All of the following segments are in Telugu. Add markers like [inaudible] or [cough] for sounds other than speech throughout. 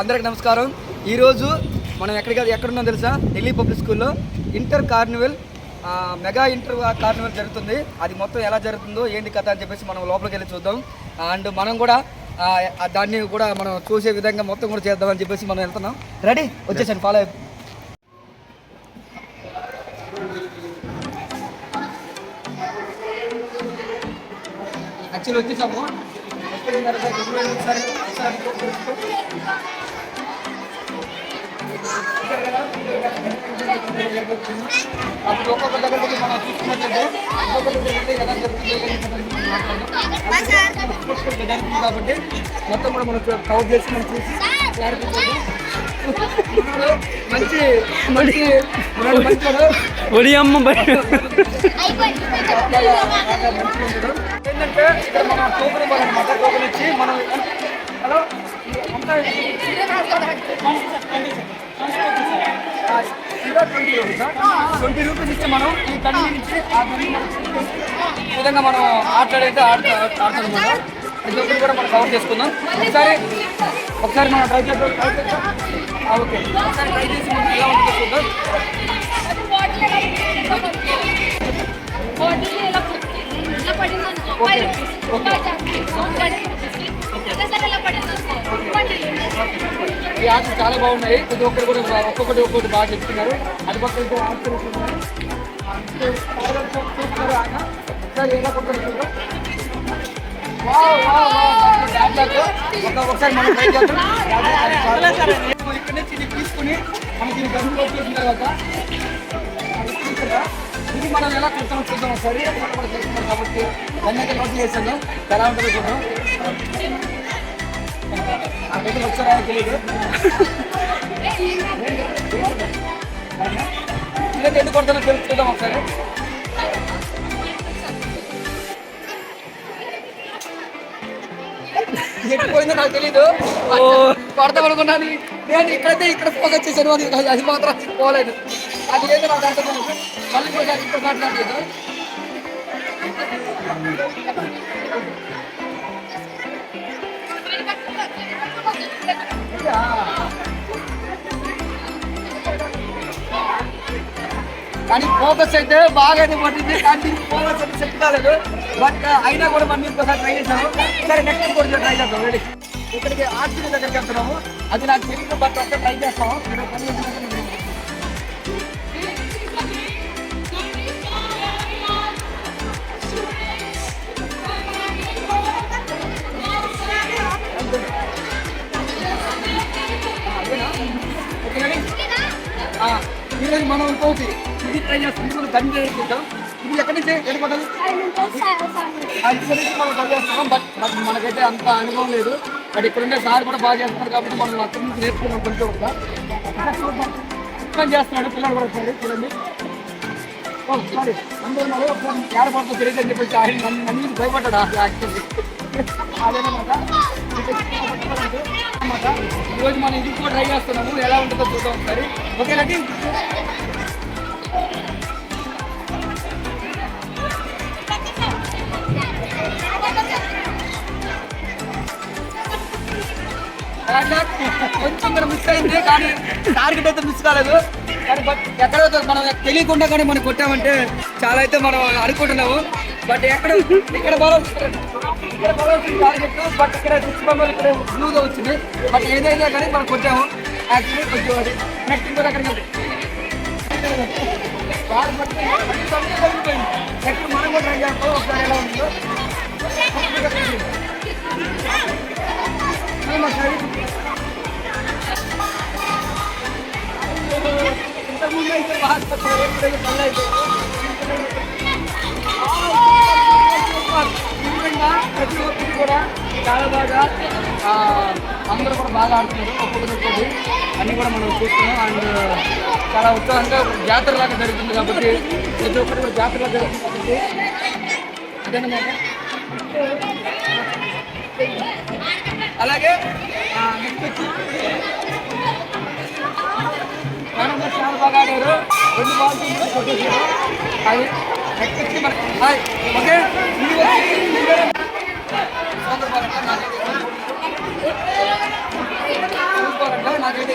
అందరికి నమస్కారం. ఈరోజు మనం ఎక్కడికి ఎక్కడున్నాం తెలుసా? ఢిల్లీ పబ్లిక్ స్కూల్లో inter carnival mega inter carnival జరుగుతుంది. అది మొత్తం ఎలా జరుగుతుందో ఏంటి కథ అని చెప్పేసి మనం లోపలికి వెళ్ళి చూద్దాం. అండ్ మనం కూడా దాన్ని కూడా మనం చూసే విధంగా మొత్తం కూడా చేద్దామని చెప్పేసి మనం వెళ్తున్నాం. రెడీ? వచ్చేసాను ఫాలో అయిపో యాక్చువల్లీ వచ్చేసాము. అప్పుడు ఒక్కొక్క దగ్గరికి మనం చూసుకున్నట్లయితే ఎలా జరుగుతుందో కాబట్టి మొత్తం కూడా మనం కవర్ చేసి మనం చూసి మంచి మంచి మనోడు మంచోడు. ఒడి అమ్మ బయ ఏంటంటే ఇక్కడ మనం టోకెన్ ఇవ్వాలన్నమాట టోకెన్ ఇచ్చి మనం హలో? ట్వంటీ రూపీస్ ఇస్తే మనం ఈ కంటి నుంచి ఈ విధంగా మనం ఆటలాడైతే ఆడుతా ఆడతాం అనమాట ప్రతి ఒక్కరు కూడా మనం కవర్ చేసుకుందాం ఒకసారి ఒకసారి మనం ట్రై చేద్దాం ట్రై చేద్దాం ఓకే ఒకసారి ట్రై చేసి మనం ఎలా ఉంటుందో చూద్దాం ఈ ఆటలు చాలా బాగున్నాయి ప్రతి ఒక్కరు కూడా ఒక్కొక్కటి ఒక్కొక్కటి బాగా చెప్తున్నారు అది పక్కన ఒకసారి మనం నుంచి తీసుకుని మనకి దీన్ని తర్వాత ఇది మనం ఎలా చూస్తాం చూద్దాం ఒకసారి మనం కూడా కాబట్టి అన్నీ నోట్ చేసాను ఎలా ఉంటుందో చూద్దాం ఎందుకు కొడతానో తెలుసుకుందాం ఒకసారి ఎటు పోయిందో నాకు తెలీదు కొడతాం అనుకున్నాను నేను ఇక్కడైతే ఇక్కడ ఫోకస్ చేశాను అది అది మాత్రం పోలేదు అది ఏదో నాకు అర్థం మళ్ళీ ఇంకోసారి ఇక్కడ మాట్లాడలేదు కానీ ఫోకస్ అయితే బాగానే పట్టింది కానీ ఫోకస్ అయితే సెట్ కాలేదు బట్ uh, అయినా కూడా మనం ఇంకోసారి ట్రై చేసాము సరే నెక్స్ట్ కూడా ట్రై చేద్దాం రెడీ ఇక్కడికి ఆర్చిని దగ్గరికి వెళ్తున్నాము. అది నాకు తెలియదు బట్ ఒక్క ట్రై చేస్తాము. మనం ఇంకోటి ఇది ట్రై చేస్తాం. ఇది మనం గన్ చేద్దాం ఇది ఎక్కడి నుంచి వెళ్ళిపోతుంది అది ఇక్కడ నుంచి మనం ట్రై చేస్తున్నాం బట్ మనకైతే అంత అనుభవం లేదు. బట్ ఇక్కడ సార్ కూడా బాగా చేస్తున్నారు కాబట్టి మనం అక్కడి నుంచి నేర్చుకున్నాం కొంచెం కూడా. చూద్దాం. చేస్తున్నాడు పిల్లలు కూడా సరే చూడండి. ఓ సారీ అందరూ మరి ఒకసారి ఏడపడుతుంది తెలియదు అని చెప్పేసి ఆయన నన్ను నన్ను చూసి భయపడ్డాడు యాక్చువల్లీ అదేనమాట. అన్నమాట ఈరోజు మనం ఇది కూడా ట్రై చేస్తున్నాము. ఎలా ఉంటుందో చూద్దాం ఒకసారి. ఓకే లకి కూడా మిస్ అయింది కానీ టార్గెట్ అయితే మిస్ కాలేదు. కానీ బట్ ఎక్కడో మనం తెలియకుండా కానీ మనం కొట్టామంటే చాలా అయితే మనం అనుకుంటున్నాము బట్ ఎక్కడ ఇక్కడ బలం ఇక్కడ బలం టార్గెట్ బట్ ఇక్కడ సిక్స్ మెంబర్ ఇక్కడ బ్లూగా వచ్చింది. బట్ ఏదైనా కానీ మనం కొట్టాము. యాక్చువల్లీ కొంచెం అది నెక్స్ట్ ఇంకో. బాగా. నెక్స్ట్ మనం కూడా ట్రై చేస్తాం. ఒకసారి ఎలా సరే. ఇంతకుముందు అయితే బాగా ప్రతి ఒక్కరు కూడా చాలా బాగా అందరూ కూడా బాగా ఆడుతున్నారు ఒక్కొక్కరికి అన్ని కూడా మనం చూస్తున్నాం అండ్ చాలా ఉత్సాహంగా జాతర లాగా జరుగుతుంది కాబట్టి ప్రతి ఒక్కరు కూడా జాతర లాగా జరుగుతుంది అలాగే నెక్స్ట్ వచ్చి రెండు బాల్స్ కొట్టేసారు అది నెక్స్ట్ వచ్చి మన హాయ్ ఓకే ఇది వచ్చి ఇది వేరే. సోదరు బాగా నాకైతే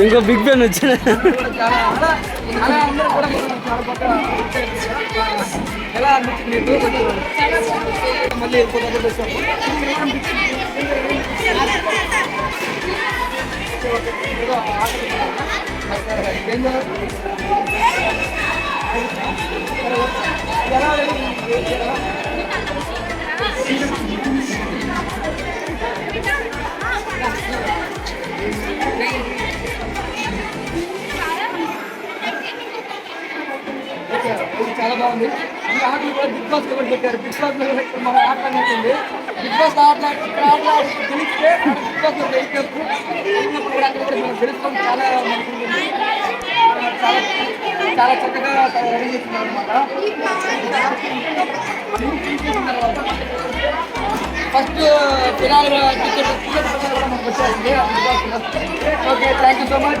ఇంకో బిగ్ బ్యాన్ వచ్చాడు ఎలా బాగుంది ఈ ఆటలు కూడా బిగ్ బాస్ ఎవరు పెట్టారు? బిగ్ బాస్లో కూడా ఇక్కడ మన ఆట అన్నట్టుంది బిగ్ బాస్ ఆటలు ఆడి- ఇక్కడ ఆటలు ఆడి గెలిస్తే ఆడ బిగ్ బాస్లో గెలిచేప్పుడు గెలిచినప్పుడు కూడా అక్కడ కూడా మనం గెలుస్తాం. చాలా మనకు ఉంటుంది. చాలా చాలా చక్కగా రెడీ చేస్తున్నారు అనమాట ఫస్ట్ ఫినాల్ టికెట్ టికెట్ కూడా మనకు వచ్చేసింది. ఆ బిగ్ బాస్లో. Okay thank you so much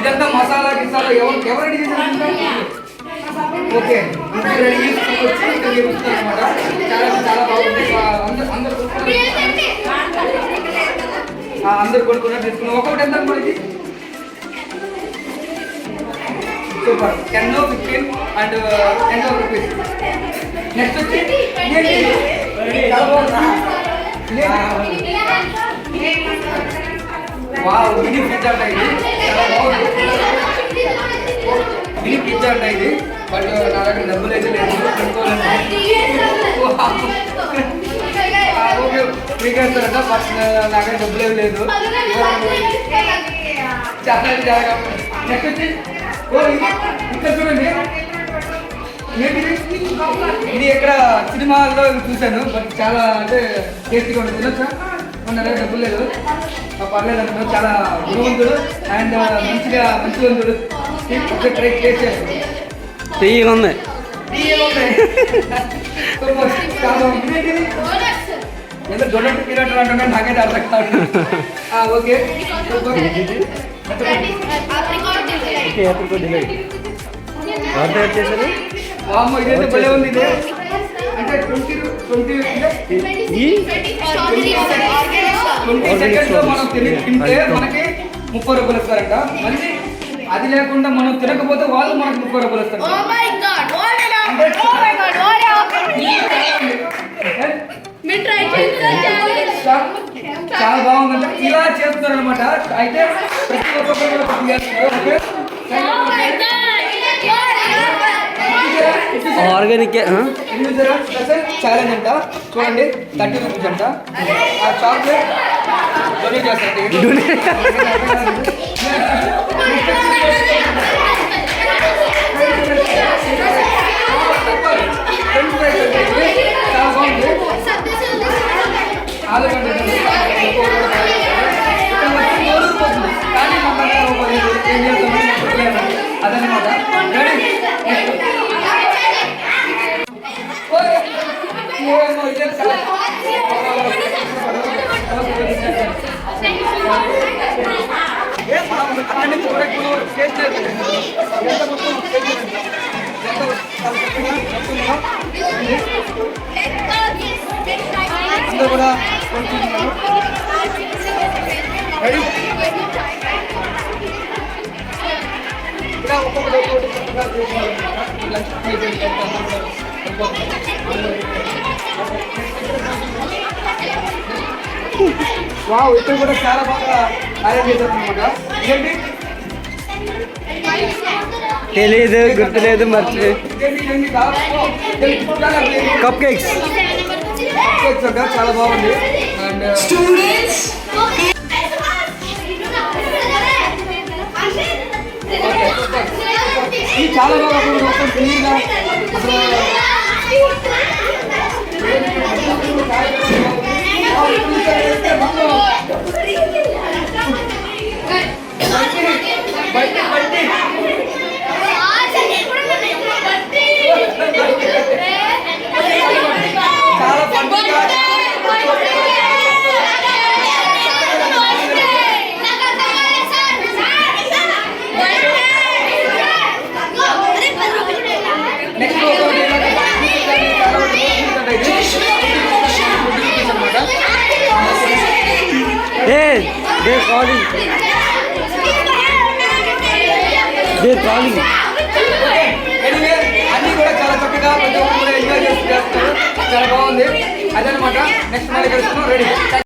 ఇదంతా మసాలా గిసాలా ఎవరు ఎవరు రెడీ చేశారు ఓకే. ఇంటికి రెడీ చేసుకొని వచ్చి ఇక్కడ చేపిస్తారు అనమాట చాలా చాలా బాగుంది. అందరు అందరు అందరు కొనుక్కున్నారు తీసుకున్నాం ఒక్కొక్కటి ఎంత పడింది super. Ten fifteen and ten rupees. Next వచ్చి? చాలా బాగుందా? వావ్ మినీ ఫ్రిడ్జ్ అంట ఇది. మినీ ఫ్రిడ్జ్ అంట ఇది. బట్ నా దగ్గర డబ్బులు అయితే లేదు కొనుక్కోలేదు ఆ, ఓకే బట్ నా దగ్గర డబ్బులు ఏమి లేదు. చాలా చాలా నెక్స్ట్ వచ్చి ఇది ఇక్కడ చూడండి. ఇది ఇక్కడ సినిమాల్లో చూశాను. బట్ చాలా అంటే టేస్టీగా ఉంటుంది సార్ దగ్గర డబ్బులు లేదు. పర్లేదు అంటున్నాడు చాలా గుణవంతుడు అండ్ మంచిగా మంచివంతుడు. ఒక ట్రై చేసాడు తీయగా ఉంది? ఏదో డొనట్ పీరియడ్ అంటున్నా నాకైతే అర్థం కాదు ఓకే. చేశారు? ఇదైతే భలే ఉంది ఇది. అంటే ట్వంటీ ట్వంటీ సెకండ్స్లో మనం తిని తింటే మనకి ముప్పై రూపాయలు ఇస్తారంట. మళ్ళీ అది లేకుండా మనం తినకపోతే వాళ్ళు మనకి ముప్పై రూపాయలు ఇస్తారు. Oh my god! Oh చాలా బాగుందంట. ఇలా చేస్తున్నారు అనమాట అయితే ప్రతి ఒక్కరు కూడా ఆర్గానిక్ ఛాలెంజ్ అంట. చూడండి థర్టీ రూపీస్ అంట. ఆ చాక్లెట్ డొనేట్ చేస్తారండి [laughs] ఒక్కొక్కటి ఒక్కొక్కటి వావ్ ఇక్కడ కూడా చాలా బాగా అరేంజ్ చేశారు అనమాట ఇదేంటి తెలియదు గుర్తులేదు మర్చిపోయి ఇదేంటి ఇదేంటి దాదాపు ఇదేంటి చూడాలి అసలు ఏంటి? కప్ కేక్స్ కేక్స్ అక్క చాలా బాగుంది అండ్ ఇది చాలా బాగా అసలు Thank you. They calling they calling anyway అన్ని కూడా చాలా చక్కగా ప్రతి ఒక్కరు ఎంజాయ్ చేస్తున్నారు. చాలా బాగుంది. అదనమాట. నెక్స్ట్ మళ్ళీ కలుస్తున్నాం రెడీ